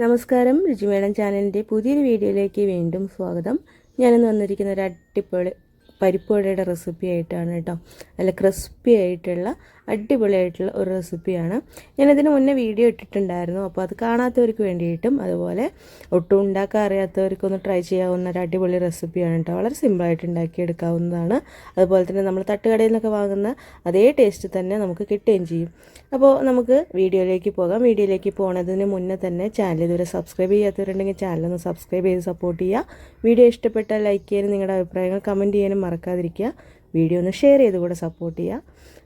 നമസ്കാരം രുചി മേഡം ചാനലിന്റെ പുതിയൊരു വീഡിയോയിലേക്ക് വീണ്ടും സ്വാഗതം. ഞാനിന്ന് വന്നിരിക്കുന്ന ഒരു അടിപൊളി പരിപ്പുവടയുടെ റെസിപ്പി ആയിട്ടാണ് കേട്ടോ. നല്ല ക്രിസ്പി ആയിട്ടുള്ള അടിപൊളിയായിട്ടുള്ള ഒരു റെസിപ്പിയാണ്. ഞാനിതിന് മുന്നേ വീഡിയോ ഇട്ടിട്ടുണ്ടായിരുന്നു. അപ്പോൾ അത് കാണാത്തവർക്ക് വേണ്ടിയിട്ടും അതുപോലെ ഒട്ടും ഉണ്ടാക്കാൻ അറിയാത്തവർക്കൊന്ന് ട്രൈ ചെയ്യാവുന്ന ഒരു അടിപൊളി റെസിപ്പിയാണ് കേട്ടോ. വളരെ സിമ്പിളായിട്ട് ഉണ്ടാക്കിയെടുക്കാവുന്നതാണ്. അതുപോലെ തന്നെ നമ്മൾ തട്ടുകടയിൽ നിന്നൊക്കെ വാങ്ങുന്ന അതേ ടേസ്റ്റ് തന്നെ നമുക്ക് കിട്ടുകയും ചെയ്യും. അപ്പോൾ നമുക്ക് വീഡിയോയിലേക്ക് പോകാം. വീഡിയോയിലേക്ക് പോകുന്നതിന് മുന്നേ തന്നെ ചാനൽ ഇതുവരെ സബ്സ്ക്രൈബ് ചെയ്യാത്തവരുണ്ടെങ്കിൽ ചാനലൊന്ന് സബ്സ്ക്രൈബ് ചെയ്ത് സപ്പോർട്ട് ചെയ്യുക. വീഡിയോ ഇഷ്ടപ്പെട്ടാൽ ലൈക്ക് ചെയ്യാനും നിങ്ങളുടെ അഭിപ്രായങ്ങൾ കമന്റ് ചെയ്യാനും മറക്കാതിരിക്കുക. വീഡിയോ ഒന്ന് ഷെയർ ചെയ്ത് കൂടെ സപ്പോർട്ട് ചെയ്യുക.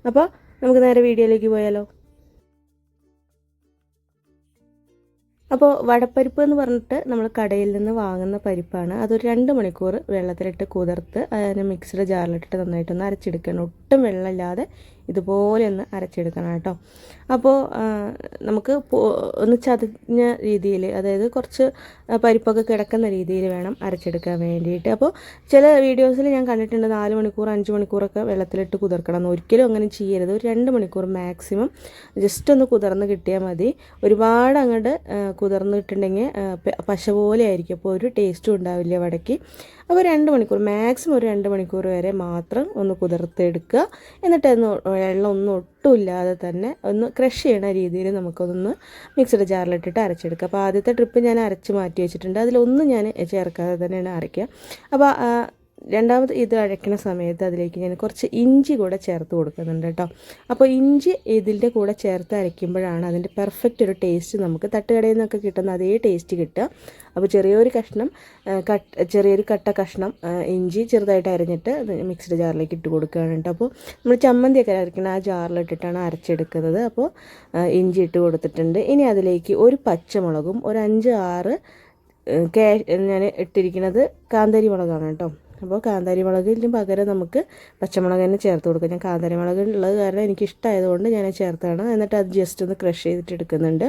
അപ്പോൾ നമുക്ക് നേരെ വീഡിയോയിലേക്ക് പോയാലോ? അപ്പോൾ വടപ്പരിപ്പ് എന്ന് പറഞ്ഞിട്ട് നമ്മൾ കടയിൽ നിന്ന് വാങ്ങുന്ന പരിപ്പാണ്. അതൊരു രണ്ട് മണിക്കൂർ വെള്ളത്തിലിട്ട് കുതിർത്ത് അതിന് മിക്സിയുടെ ജാറിലിട്ടിട്ട് നന്നായിട്ടൊന്ന് അരച്ചെടുക്കണം. ഒട്ടും വെള്ളമില്ലാതെ ഇതുപോലെ ഒന്ന് അരച്ചെടുക്കണം കേട്ടോ. അപ്പോൾ നമുക്ക് ഒന്ന് ചതഞ്ഞ രീതിയിൽ അതായത് കുറച്ച് പരിപ്പൊക്കെ കിടക്കുന്ന രീതിയിൽ വേണം അരച്ചെടുക്കാൻ വേണ്ടിയിട്ട്. അപ്പോൾ ചില വീഡിയോസിൽ ഞാൻ കണ്ടിട്ടുണ്ട് നാല് മണിക്കൂർ അഞ്ച് മണിക്കൂറൊക്കെ വെള്ളത്തിലിട്ട് കുതിർക്കണം. എന്ന് ഒരിക്കലും അങ്ങനെ ചെയ്യരുത്. ഒരു രണ്ട് മണിക്കൂർ മാക്സിമം ജസ്റ്റ് ഒന്ന് കുതിർന്ന് കിട്ടിയാൽ മതി. ഒരുപാട് അങ്ങോട്ട് കുതിർന്നിട്ടുണ്ടെങ്കിൽ പശ പോലെ ആയിരിക്കും. അപ്പോൾ ഒരു ടേസ്റ്റും ഉണ്ടാവില്ല വടയ്ക്ക് അപ്പോൾ രണ്ട് മണിക്കൂർ മാക്സിമം ഒരു രണ്ട് മണിക്കൂർ വരെ മാത്രം ഒന്ന് കുതിർത്തെടുക്കുക. എന്നിട്ട് ഒന്ന് വെള്ളം ഒന്നും ഒട്ടുമില്ലാതെ തന്നെ ഒന്ന് ക്രഷ് ചെയ്യണ രീതിയിൽ നമുക്കതൊന്ന് മിക്സിയുടെ ജാറിലിട്ടിട്ട് അരച്ചെടുക്കുക. അപ്പോൾ ആദ്യത്തെ ട്രിപ്പ് ഞാൻ അരച്ച് മാറ്റി വെച്ചിട്ടുണ്ട്. അതിലൊന്നും ഞാൻ ചേർക്കാതെ തന്നെയാണ് അരയ്ക്കുക. അപ്പോൾ രണ്ടാമത് ഇത് അരയ്ക്കുന്ന സമയത്ത് അതിലേക്ക് ഞാൻ കുറച്ച് ഇഞ്ചി കൂടെ ചേർത്ത് കൊടുക്കുന്നുണ്ട് കേട്ടോ. അപ്പോൾ ഇഞ്ചി ഇതിന്റെ കൂടെ ചേർത്ത് അരയ്ക്കുമ്പോഴാണ് അതിന്റെ പെർഫെക്റ്റ് ഒരു ടേസ്റ്റ് നമുക്ക് തട്ടുകടയിൽ നിന്നൊക്കെ കിട്ടുന്ന അതേ ടേസ്റ്റ് കിട്ടുക. അപ്പോൾ ചെറിയൊരു കഷ്ണം കട്ട് ചെറിയൊരു കട്ട കഷ്ണം ഇഞ്ചി ചെറുതായിട്ട് അരിഞ്ഞിട്ട് മിക്സ്ഡ് ജാറിലേക്ക് ഇട്ട് കൊടുക്കുകയാണ് കേട്ടോ. അപ്പോൾ നമ്മൾ ചമ്മന്തിയൊക്കെ അരയ്ക്കുന്ന ആ ജാറിലിട്ടിട്ടാണ് അരച്ചെടുക്കുന്നത്. അപ്പോൾ ഇഞ്ചി ഇട്ട് കൊടുത്തിട്ടുണ്ട്. ഇനി അതിലേക്ക് ഒരു പച്ചമുളകും ഒരു അഞ്ച് ആറ് ഞാൻ ഇട്ടിരിക്കുന്നത് കാന്താരി മുളകാണ് കേട്ടോ. അപ്പോൾ കാന്താരി മുളകിന് പകരം നമുക്ക് പച്ചമുളക് തന്നെ ചേർത്ത് കൊടുക്കാം. ഞാൻ കാന്താരി മുളക് ഉള്ളത് കാരണം എനിക്ക് ഇഷ്ടമായതുകൊണ്ട് ഞാൻ ചേർത്താണ്. എന്നിട്ട് അത് ജസ്റ്റ് ഒന്ന് ക്രഷ് ചെയ്തിട്ട് എടുക്കുന്നുണ്ട്.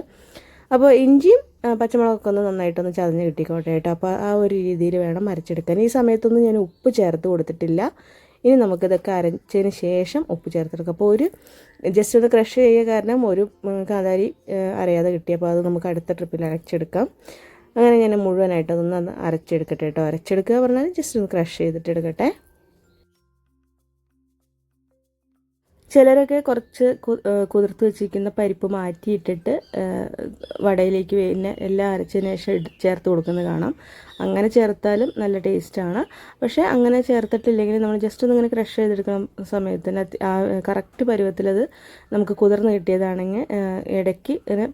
അപ്പോൾ ഇഞ്ചിയും പച്ചമുളകൊക്കെ ഒന്ന് നന്നായിട്ടൊന്ന് ചതഞ്ഞ് കിട്ടിക്കോട്ടെ കേട്ടോ. അപ്പോൾ ആ ഒരു രീതിയിൽ വേണം അരച്ചെടുക്കാൻ. ഈ സമയത്തൊന്നും ഞാൻ ഉപ്പ് ചേർത്ത് കൊടുത്തിട്ടില്ല. ഇനി നമുക്കിതൊക്കെ അരച്ചതിന് ശേഷം ഉപ്പ് ചേർത്തെടുക്കാം അപ്പോൾ ഒരു ജസ്റ്റ് ഒന്ന് ക്രഷ് ചെയ്യുക കാരണം ഒരു കാന്താരി അറിയാതെ കിട്ടിയപ്പോൾ അത് നമുക്ക് അടുത്ത ട്രിപ്പിൽ അരച്ചെടുക്കാം. അങ്ങനെ ഞാൻ മുഴുവനായിട്ട് അതൊന്ന് അരച്ചെടുക്കട്ടെ കേട്ടോ. അരച്ചെടുക്കുക പറഞ്ഞാൽ ജസ്റ്റ് ഒന്ന് ക്രഷ് ചെയ്തിട്ട് എടുക്കട്ടെ ചിലരൊക്കെ കുറച്ച് കുതിർത്ത് വെച്ചിരിക്കുന്ന പരിപ്പ് മാറ്റിയിട്ടിട്ട് വടയിലേക്ക് പിന്നെ എല്ലാം അരച്ചതിന് ശേഷം ചേർത്ത് കൊടുക്കുന്നത് കാണാം. അങ്ങനെ ചേർത്താലും നല്ല ടേസ്റ്റാണ് പക്ഷേ അങ്ങനെ ചേർത്തിട്ടില്ലെങ്കിൽ നമ്മൾ ജസ്റ്റ് ഒന്ന് ഇങ്ങനെ ക്രഷ് ചെയ്തെടുക്കുന്ന സമയത്തിന് ആ കറക്റ്റ് പരുവത്തിലത് നമുക്ക് കുതിർന്ന് കിട്ടിയതാണെങ്കിൽ ഇടയ്ക്ക് ഇങ്ങനെ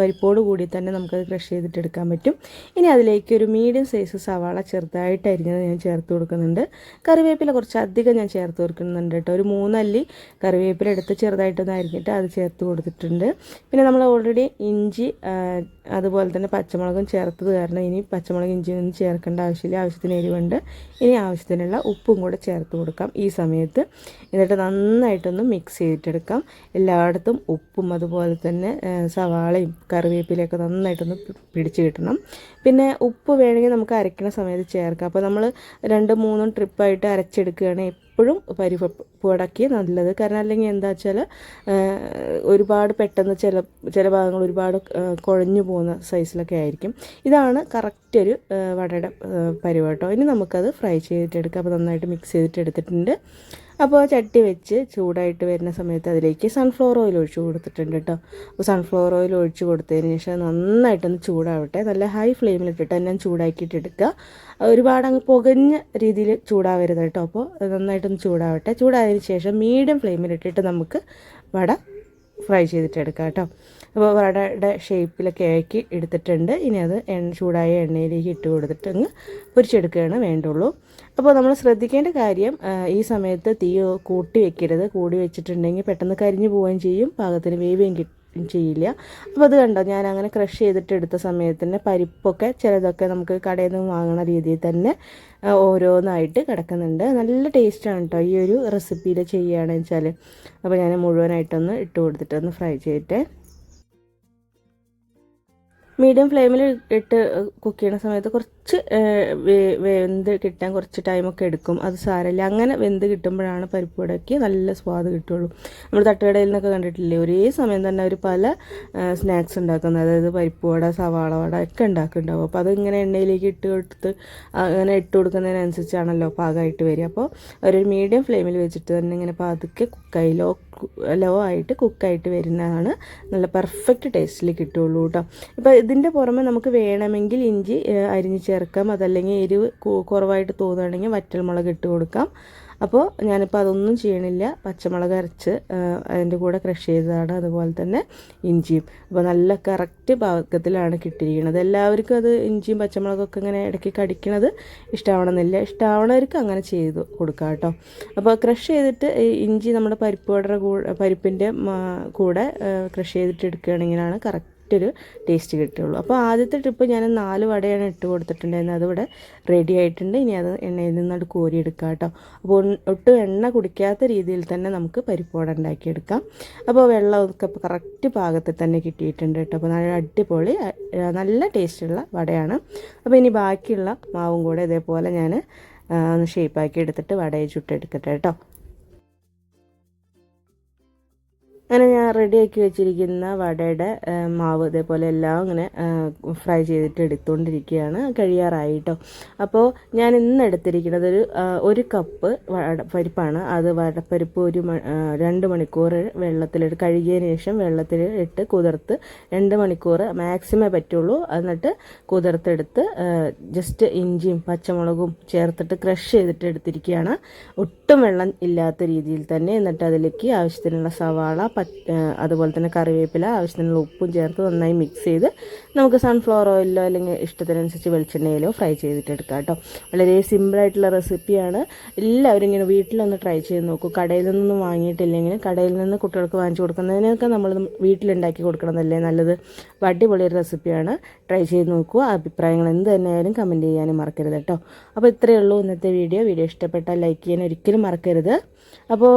പരിപ്പോട് കൂടി തന്നെ നമുക്കത് ക്രഷ് ചെയ്തിട്ടെടുക്കാൻ പറ്റും. ഇനി അതിലേക്ക് ഒരു മീഡിയം സൈസ് സവാള ചെറുതായിട്ട് അരിഞ്ഞത് ഞാൻ ചേർത്ത് കൊടുക്കുന്നുണ്ട്. കറിവേപ്പില കുറച്ച് അധികം ഞാൻ ചേർത്ത് കൊടുക്കുന്നുണ്ട് കേട്ടോ. ഒരു മൂന്നല്ലി കറിവേപ്പില എടുത്ത് ചെറുതായിട്ടൊന്ന് അരിഞ്ഞിട്ട് അത് ചേർത്ത് കൊടുത്തിട്ടുണ്ട്. പിന്നെ നമ്മൾ ഓൾറെഡി ഇഞ്ചി അതുപോലെ തന്നെ പച്ചമുളകും ചേർത്തത് കാരണം ഇനി പച്ചമുളക് ഇഞ്ചി ഒന്നും ചേർക്കേണ്ട ആവശ്യമില്ല. ആവശ്യത്തിന് എരിവുണ്ട്. ഇനി ആവശ്യത്തിനുള്ള ഉപ്പും കൂടെ ചേർത്ത് കൊടുക്കാം ഈ സമയത്ത്. എന്നിട്ട് നന്നായിട്ടൊന്ന് മിക്സ് ചെയ്തിട്ടെടുക്കാം. എല്ലായിടത്തും ഉപ്പും അതുപോലെ തന്നെ സവാളയും കറിവേപ്പിലയൊക്കെ നന്നായിട്ടൊന്ന് പിടിച്ച് കിട്ടണം. പിന്നെ ഉപ്പ് വേണമെങ്കിൽ നമുക്ക് അരയ്ക്കുന്ന സമയത്ത് ചേർക്കാം. അപ്പോൾ നമ്മൾ രണ്ട് മൂന്നും ട്രിപ്പായിട്ട് അരച്ചെടുക്കുകയാണെങ്കിൽ എപ്പോഴും പരിപ്പടക്കി നല്ലത്. കാരണം അല്ലെങ്കിൽ എന്താ വെച്ചാൽ ഒരുപാട് പെട്ടെന്ന് ചില ചില ഭാഗങ്ങൾ ഒരുപാട് കുഴഞ്ഞു പോകുന്ന സൈസിലൊക്കെ ആയിരിക്കും. ഇതാണ് കറക്റ്റ് ഒരു വടയുടെ പരിവാട്ടോ ഇനി നമുക്കത് ഫ്രൈ ചെയ്തിട്ടെടുക്കാം. അപ്പോൾ നന്നായിട്ട് മിക്സ് ചെയ്തിട്ട് എടുത്തിട്ടുണ്ട് അപ്പോൾ ചട്ടി വെച്ച് ചൂടായിട്ട് വരുന്ന സമയത്ത് അതിലേക്ക് സൺഫ്ലവർ ഓയിൽ ഒഴിച്ച് കൊടുത്തിട്ടുണ്ട് കേട്ടോ. അപ്പോൾ സൺഫ്ലവർ ഓയിൽ ഒഴിച്ച് കൊടുത്തതിന് ശേഷം നന്നായിട്ടൊന്ന് ചൂടാവട്ടെ. നല്ല ഹൈ ഫ്ലെയിമിലിട്ടിട്ട് തന്നെ ചൂടാക്കിയിട്ട് എടുക്കുക ഒരുപാട് അങ്ങ് പുകഞ്ഞ രീതിയിൽ ചൂടാവരുത് കേട്ടോ. അപ്പോൾ നന്നായിട്ടൊന്ന് ചൂടാവട്ടെ. ചൂടായതിന് ശേഷം മീഡിയം ഫ്ലെയിമിലിട്ടിട്ട് നമുക്ക് വട ഫ്രൈ ചെയ്തിട്ട് എടുക്കാം കേട്ടോ. അപ്പോൾ വടയുടെ ഷേപ്പിലൊക്കെ ആക്കി എടുത്തിട്ടുണ്ട്. ഇനി അത് എണ്ണ ചൂടായ എണ്ണയിലേക്ക് ഇട്ട് കൊടുത്തിട്ട് അങ്ങ് പൊരിച്ചെടുക്കുകയാണ് വേണ്ടുള്ളൂ. അപ്പോൾ നമ്മൾ ശ്രദ്ധിക്കേണ്ട കാര്യം ഈ സമയത്ത് തീ കൂട്ടി വെക്കരുത്. കൂടി വെച്ചിട്ടുണ്ടെങ്കിൽ പെട്ടെന്ന് കരിഞ്ഞു പോവുകയും ചെയ്യും. പാകത്തിന് വേവുകയും കിട്ടും. ചെയ്യില്ല. അപ്പോൾ അത് കണ്ടോ ഞാൻ അങ്ങനെ ക്രഷ് ചെയ്തിട്ട് എടുത്ത സമയത്ത് പരിപ്പൊക്കെ ചിലതൊക്കെ നമുക്ക് കടയിൽ നിന്ന് വാങ്ങുന്ന രീതിയിൽ തന്നെ ഓരോന്നായിട്ട് കിടക്കുന്നുണ്ട്. നല്ല ടേസ്റ്റാണ് കേട്ടോ ഈ ഒരു റെസിപ്പിയിൽ ചെയ്യുകയാണെന്ന് വെച്ചാൽ അപ്പോൾ ഞാൻ മുഴുവനായിട്ടൊന്ന് ഇട്ട് കൊടുത്തിട്ടൊന്ന് ഫ്രൈ ചെയ്തിട്ട് മീഡിയം ഫ്ലെയിമിൽ ഇട്ട് കുക്ക് ചെയ്യുന്ന സമയത്ത് കുറച്ച് കുറച്ച് വെന്ത് കിട്ടാൻ കുറച്ച് ടൈമൊക്കെ എടുക്കും. അത് സാരമില്ല. അങ്ങനെ വെന്ത് കിട്ടുമ്പോഴാണ് പരിപ്പ് വടയ്ക്ക് നല്ല സ്വാദ് കിട്ടുള്ളൂ. നമ്മൾ തട്ടുകടയിൽ നിന്നൊക്കെ കണ്ടിട്ടില്ലേ? ഒരേ സമയം തന്നെ അവർ പല സ്നാക്സ് ഉണ്ടാക്കുന്നത്. അതായത് പരിപ്പ് വട സവാള വട ഒക്കെ ഉണ്ടാക്കുന്നുണ്ടാവും. അപ്പോൾ അതിങ്ങനെ എണ്ണയിലേക്ക് ഇട്ട് കൊടുത്ത് അങ്ങനെ ഇട്ട് കൊടുക്കുന്നതിനനുസരിച്ചാണല്ലോ പാകമായിട്ട് വരിക. അപ്പോൾ ഒരു മീഡിയം ഫ്ലെയിമിൽ വെച്ചിട്ട് തന്നെ ഇങ്ങനെ പതുക്കെ കുക്കായി ലോ ലോ ആയിട്ട് കുക്കായിട്ട് വരുന്നതാണ് നല്ല പെർഫെക്റ്റ് ടേസ്റ്റിൽ കിട്ടുള്ളൂ കേട്ടോ ഇപ്പോൾ ഇതിന്റെ പുറമെ നമുക്ക് വേണമെങ്കിൽ ഇഞ്ചി അരിഞ്ഞ് ചേർക്കാം. അതല്ലെങ്കിൽ എരിവ് കുറവായിട്ട് തോന്നുകയാണെങ്കിൽ വറ്റൽമുളക് ഇട്ട് കൊടുക്കാം. അപ്പോൾ ഞാനിപ്പോൾ അതൊന്നും ചെയ്യണില്ല. പച്ചമുളക് അരച്ച് അതിന്റെ കൂടെ ക്രഷ് ചെയ്തതാണ്. അതുപോലെ തന്നെ ഇഞ്ചിയും. അപ്പോൾ നല്ല കറക്റ്റ് പാകത്തിലാണ് കിട്ടിയിരിക്കുന്നത്. എല്ലാവർക്കും അത് ഇഞ്ചിയും പച്ചമുളകൊക്കെ ഇങ്ങനെ ഇടയ്ക്ക് കടിക്കണത് ഇഷ്ടമാവണമെന്നില്ല ഇഷ്ടമാവണവർക്ക് അങ്ങനെ ചെയ്ത് കൊടുക്കാം കേട്ടോ. അപ്പോൾ ക്രഷ് ചെയ്തിട്ട് ഇഞ്ചി നമ്മുടെ പരിപ്പ് വടയുടെ കൂടെ പരിപ്പിന്റെ കൂടെ ക്രഷ് ചെയ്തിട്ട് എടുക്കുകയാണെങ്കിലാണ് കറക്റ്റ് ഒരു ടേസ്റ്റ് കിട്ടുള്ളൂ. അപ്പോൾ ആദ്യത്തെ ട്രിപ്പ് ഞാൻ നാല് വടയാണ് ഇട്ട് കൊടുത്തിട്ടുണ്ടായിരുന്നത്. അതിവിടെ റെഡി ആയിട്ടുണ്ട്. ഇനി അത് എണ്ണയിൽ നിന്നോട് കോരിയെടുക്കാം കേട്ടോ. അപ്പോൾ ഒട്ടും എണ്ണ കുടിക്കാത്ത രീതിയിൽ തന്നെ നമുക്ക് പരിപ്പോട ഉണ്ടാക്കിയെടുക്കാം. അപ്പോൾ വെള്ളമൊക്കെ കറക്റ്റ് പാകത്തിൽ തന്നെ കിട്ടിയിട്ടുണ്ട് കേട്ടോ. അപ്പോൾ നല്ല അടിപൊളി നല്ല ടേസ്റ്റുള്ള വടയാണ്. അപ്പോൾ ഇനി ബാക്കിയുള്ള മാവും കൂടെ ഇതേപോലെ ഞാൻ ഒന്ന് ഷേപ്പാക്കി എടുത്തിട്ട് വടയെ ചുട്ടെടുക്കട്ടെ കേട്ടോ. അങ്ങനെ ഞാൻ റെഡിയാക്കി വെച്ചിരിക്കുന്ന വടയുടെ മാവ് ഇതേപോലെ എല്ലാം അങ്ങനെ ഫ്രൈ ചെയ്തിട്ട് എടുത്തുകൊണ്ടിരിക്കുകയാണ് കഴിയാറായി കേട്ടോ അപ്പോൾ ഞാൻ ഇന്ന് എടുത്തിരിക്കുന്നത് ഒരു ഒരു കപ്പ് വടപ്പരിപ്പാണ് അത് വടപ്പരിപ്പ് ഒരു രണ്ട് മണിക്കൂർ വെള്ളത്തിലിട്ട് കഴുകിയതിന് ശേഷം വെള്ളത്തിൽ ഇട്ട് കുതിർത്ത് രണ്ട് മണിക്കൂർ മാക്സിമേ പറ്റുള്ളൂ. എന്നിട്ട് കുതിർത്തെടുത്ത് ജസ്റ്റ് ഇഞ്ചിയും പച്ചമുളകും ചേർത്തിട്ട് ക്രഷ് ചെയ്തിട്ട് എടുത്തിരിക്കുകയാണ്. ഒട്ടും വെള്ളം ഇല്ലാത്ത രീതിയിൽ തന്നെ എന്നിട്ട് അതിലേക്ക് ആവശ്യത്തിനുള്ള സവാള അതുപോലെ തന്നെ കറിവേപ്പില ആവശ്യത്തിനുള്ള ഉപ്പും ചേർത്ത് നന്നായി മിക്സ് ചെയ്ത് നമുക്ക് സൺഫ്ലവർ ഓയിലോ അല്ലെങ്കിൽ ഇഷ്ടത്തിനനുസരിച്ച് വെളിച്ചെണ്ണയിലോ ഫ്രൈ ചെയ്തിട്ടെടുക്കാം കേട്ടോ വളരെ സിമ്പിളായിട്ടുള്ള റെസിപ്പിയാണ് എല്ലാവരും ഇങ്ങനെ വീട്ടിലൊന്ന് ട്രൈ ചെയ്ത് നോക്കൂ. കടയിൽ നിന്നൊന്നും വാങ്ങിയിട്ടില്ലെങ്കിൽ കടയിൽ നിന്ന് കുട്ടികൾക്ക് വാങ്ങിച്ചു കൊടുക്കുന്നതിനൊക്കെ നമ്മൾ വീട്ടിലുണ്ടാക്കി കൊടുക്കണമെന്നല്ലേ നല്ലത്? അടിപൊളി റെസിപ്പിയാണ് ട്രൈ ചെയ്ത് നോക്കൂ. അഭിപ്രായങ്ങൾ എന്ത് തന്നെയായാലും കമന്റ് ചെയ്യാനും മറക്കരുത് കേട്ടോ അപ്പോൾ ഇത്രയേ ഉള്ളൂ ഇന്നത്തെ വീഡിയോ വീഡിയോ ഇഷ്ടപ്പെട്ടാൽ ലൈക്ക് ചെയ്യാൻ ഒരിക്കലും മറക്കരുത്. അപ്പോൾ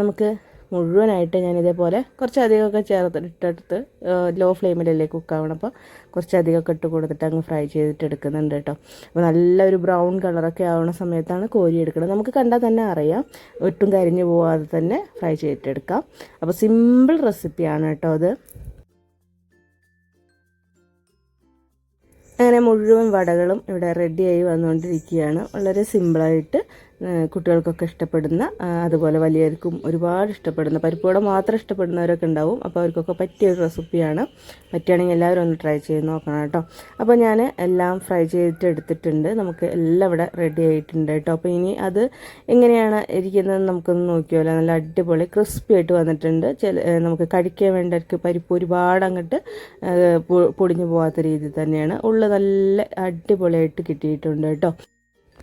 നമുക്ക് മുഴുവനായിട്ട് ഞാൻ ഇതേപോലെ കുറച്ചധികമൊക്കെ ചേർത്തിട്ടെടുത്ത് ലോ ഫ്ലെയിമിലല്ലേ കുക്കാവണം അപ്പോൾ കുറച്ചധികമൊക്കെ ഇട്ട് കൊടുത്തിട്ട് അങ്ങ് ഫ്രൈ ചെയ്തിട്ട് എടുക്കുന്നുണ്ട് കേട്ടോ. അപ്പോൾ നല്ലൊരു ബ്രൗൺ കളറൊക്കെ ആവുന്ന സമയത്താണ് കോരി എടുക്കുന്നത് നമുക്ക് കണ്ടാൽ തന്നെ അറിയാം ഒട്ടും കരിഞ്ഞു പോവാതെ തന്നെ ഫ്രൈ ചെയ്തിട്ടെടുക്കാം. അപ്പോൾ സിമ്പിൾ റെസിപ്പിയാണ് കേട്ടോ അത്. അങ്ങനെ മുഴുവൻ വടകളും ഇവിടെ റെഡിയായി വന്നുകൊണ്ടിരിക്കുകയാണ്. വളരെ സിമ്പിളായിട്ട് കുട്ടികൾക്കൊക്കെ ഇഷ്ടപ്പെടുന്ന അതുപോലെ വലിയവർക്കും ഒരുപാട് ഇഷ്ടപ്പെടുന്ന പരിപ്പുവട മാത്രം ഇഷ്ടപ്പെടുന്നവരൊക്കെ ഉണ്ടാവും. അപ്പോൾ അവർക്കൊക്കെ പറ്റിയ ഒരു റെസിപ്പിയാണ്. പറ്റുകയാണെങ്കിൽ എല്ലാവരും ഒന്ന് ട്രൈ ചെയ്ത് നോക്കണം കേട്ടോ. അപ്പോൾ ഞാൻ എല്ലാം ഫ്രൈ ചെയ്തിട്ട് എടുത്തിട്ടുണ്ട്. നമുക്ക് എല്ലാം ഇവിടെ റെഡി ആയിട്ടുണ്ട് കേട്ടോ. അപ്പോൾ ഇനി അത് എങ്ങനെയാണ് ഇരിക്കുന്നത് നമുക്കൊന്ന് നോക്കിയാലോ നല്ല അടിപൊളി ക്രിസ്പി ആയിട്ട് വന്നിട്ടുണ്ട്. ചില നമുക്ക് കഴിക്കാൻ വേണ്ടവർക്ക് പരിപ്പ് ഒരുപാട് അങ്ങോട്ട് പൊടിഞ്ഞു പോകാത്ത രീതിയിൽ തന്നെയാണ്. ഉള്ള നല്ല അടിപൊളിയായിട്ട് കിട്ടിയിട്ടുണ്ട് കേട്ടോ.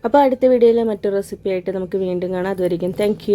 അപ്പോൾ അടുത്ത വീഡിയോയിലെ മറ്റൊരു റെസിപ്പി ആയിട്ട് നമുക്ക് വീണ്ടും കാണാം. അതുവരെയും താങ്ക്